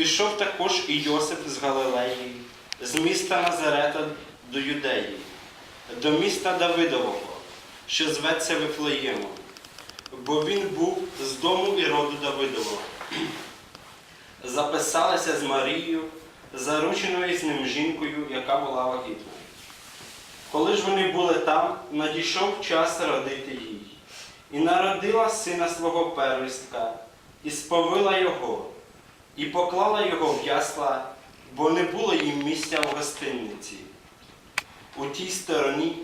Пішов також і Йосип з Галилеї, з міста Назарета до Юдеї, до міста Давидового, що зветься Вифлеємом, бо він був з дому і роду Давидового. Записалися з Марією, зарученою з ним жінкою, яка була вагітна. Коли ж вони були там, надійшов час родити їй. І народила сина свого первістка, і сповила його, і поклала його в ясла, бо не було їм місця в гостинниці. У тій стороні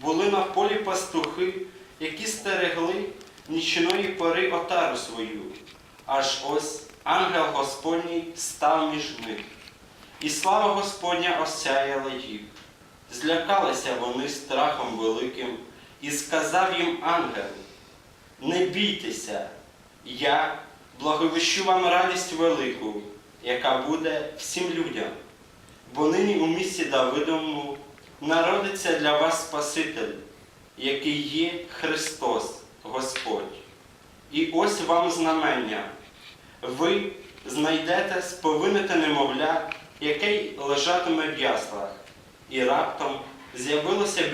були на полі пастухи, які стерегли нічної пори отару свою. Аж ось ангел Господній став між них, і слава Господня осяяла їх. Злякалися вони страхом великим, і сказав їм ангел, не бійтеся, я благовіщу вам радість велику, яка буде всім людям. Бо нині у місті Давидовому народиться для вас Спаситель, який є Христос, Господь. І ось вам знамення. Ви знайдете, сповините немовля, який лежатиме в яслах, і раптом з'явилося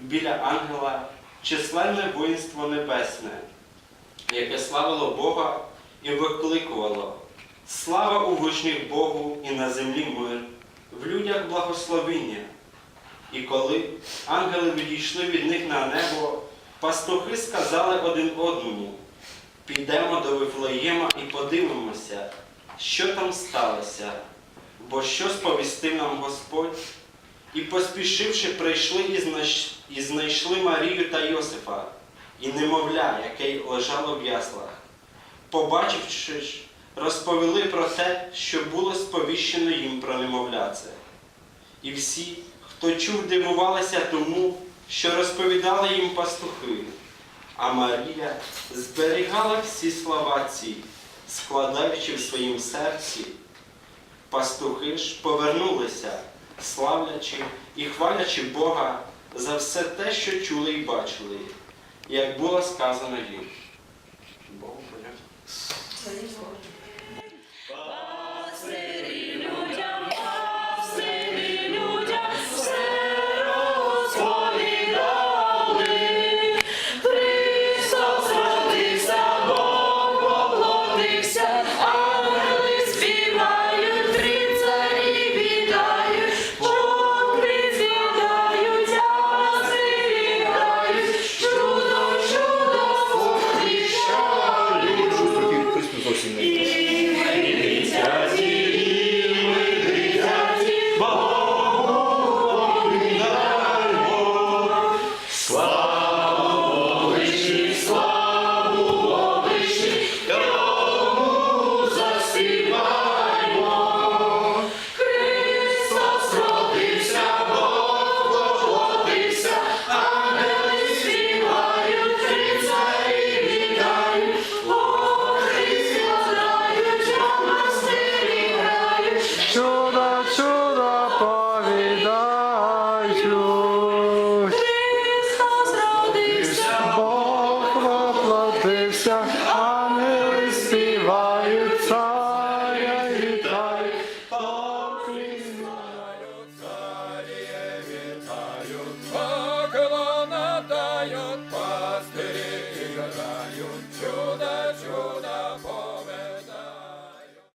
біля ангела численне воїнство небесне, яке славило Бога і викликувало. Слава у вишніх Богу і на землі мир, в людях благословіння. І коли ангели відійшли від них на небо, пастухи сказали один одному, підемо до Вифлеєма і подивимося, що там сталося, бо що сповістив нам Господь. І поспішивши, прийшли і знайшли Марію та Йосифа, і немовля, яке лежало в яслах. Побачивши ж, розповіли про те, що було сповіщено їм про немовля це. І всі, хто чув, дивувалися тому, що розповідали їм пастухи. А Марія зберігала всі слова ці, складаючи в своїм серці. Пастухи ж повернулися, славлячи і хвалячи Бога за все те, що чули і бачили, як було сказано їм.